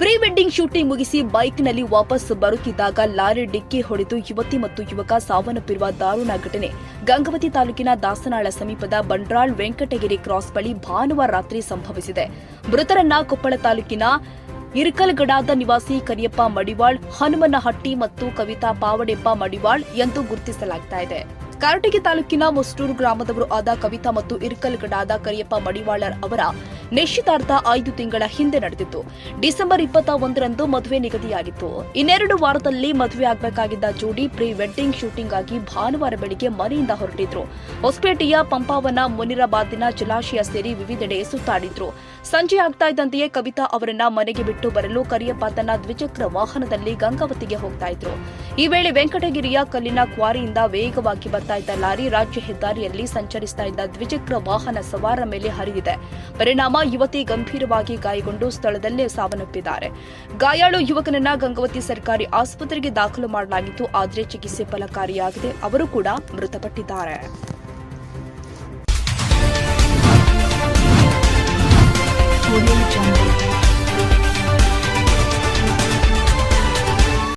Pre wedding shooting ಮುಗಿಸಿ ಬೈಕ್ನಲ್ಲಿ ವಾಪಸ್ ಬರುತ್ತಿದ್ದಾಗ ಲಾರಿ ಡಿಕ್ಕಿ ಹೊಡೆದು ಯುವತಿ ಮತ್ತು ಯುವಕ ಸಾವನ್ನಪ್ಪಿರುವ ದಾರುಣ ಘಟನೆ. ಗಂಗವತಿ ತಾಲೂಕಿನ ದಾಸನಾಳ ಸಮೀಪದ ಬಂಡ್ರಾಳ್ ವೆಂಕಟಗಿರಿ ಕ್ರಾಸ್ ಬಳಿ ಭಾನುವಾರ ರಾತ್ರಿ ಸಂಭವಿಸಿದೆ. ಮೃತರನ್ನ ಕೊಪ್ಪಳ ತಾಲೂಕಿನ ಇರ್ಕಲ್ಗಡಾದ ನಿವಾಸಿ ಕರಿಯಪ್ಪ ಮಡಿವಾಳ್, ಹನುಮನಹಟ್ಟಿ ಮತ್ತು ಕವಿತಾ ಪಾವಡೆಪ್ಪ ಮಡಿವಾಳ್ ಎಂದು ಗುರುತಿಸಲಾಗ್ತಾ ಇದೆ. ಕಾರಟಗಿ ತಾಲೂಕಿನ ಮುಸ್ಟೂರು ಗ್ರಾಮದವರು ಆದ ಕವಿತಾ ಮತ್ತು ಇರ್ಕಲ್ಗಡಾದ ಕರಿಯಪ್ಪ ಮಡಿವಾಳರ್ ಅವರ ನಿಶ್ಚಿತಾರ್ಥ ಐದು ತಿಂಗಳ ಹಿಂದೆ ನಡೆದಿತ್ತು. ಡಿಸೆಂಬರ್ ಇಪ್ಪತ್ತ ಒಂದರಂದು ಮದುವೆ ನಿಗದಿಯಾಗಿತ್ತು. ಇನ್ನೆರಡು ವಾರದಲ್ಲಿ ಮದುವೆ ಆಗಬೇಕಾಗಿದ್ದ ಜೋಡಿ ಪ್ರೀ ವೆಡ್ಡಿಂಗ್ ಶೂಟಿಂಗ್ ಆಗಿ ಭಾನುವಾರ ಬೆಳಿಗ್ಗೆ ಮನೆಯಿಂದ ಹೊರಟಿದ್ರು. ಹೊಸಪೇಟೆಯ ಪಂಪಾವನ ಮುನಿರಾಬಾದಿನ ಜಲಾಶಯ ಸೇರಿ ವಿವಿಧೆಡೆ ಸುತ್ತಾಡಿದ್ರು. ಸಂಜೆ ಆಗ್ತಾ ಇದ್ದಂತೆಯೇ ಕವಿತಾ ಅವರನ್ನ ಮನೆಗೆ ಬಿಟ್ಟು ಬರಲು ಕರಿಯಪ್ಪ ತನ್ನ ದ್ವಿಚಕ್ರ ವಾಹನದಲ್ಲಿ ಗಂಗಾವತಿಗೆ ಹೋಗ್ತಾ ಇದ್ರು. ಈ ವೇಳೆ ವೆಂಕಟಗಿರಿಯ ಕಲ್ಲಿನ ಕ್ವಾರಿಯಿಂದ ವೇಗವಾಗಿ ಬರ್ತಾ ಇದ್ದ ಲಾರಿ ರಾಜ್ಯ ಹೆದ್ದಾರಿಯಲ್ಲಿ ಸಂಚರಿಸ್ತಾ ಇದ್ದ ದ್ವಿಚಕ್ರ ವಾಹನ ಸವಾರ ಮೇಲೆ ಹರಿದಿದೆ. ಪರಿಣಾಮ ಯುವತಿ ಗಂಭೀರವಾಗಿ ಗಾಯಗೊಂಡು ಸ್ಥಳದಲ್ಲೇ ಸಾವನ್ನಪ್ಪಿದ್ದಾರೆ. ಗಾಯಾಳು ಯುವಕನನ್ನ ಗಂಗಾವತಿ ಸರ್ಕಾರಿ ಆಸ್ಪತ್ರೆಗೆ ದಾಖಲು ಮಾಡಲಾಗಿತ್ತು, ಆದರೆ ಚಿಕಿತ್ಸೆ ಫಲಕಾರಿಯಾಗದೆ. ಅವರು ಕೂಡ ಮೃತಪಟ್ಟಿದ್ದಾರೆ.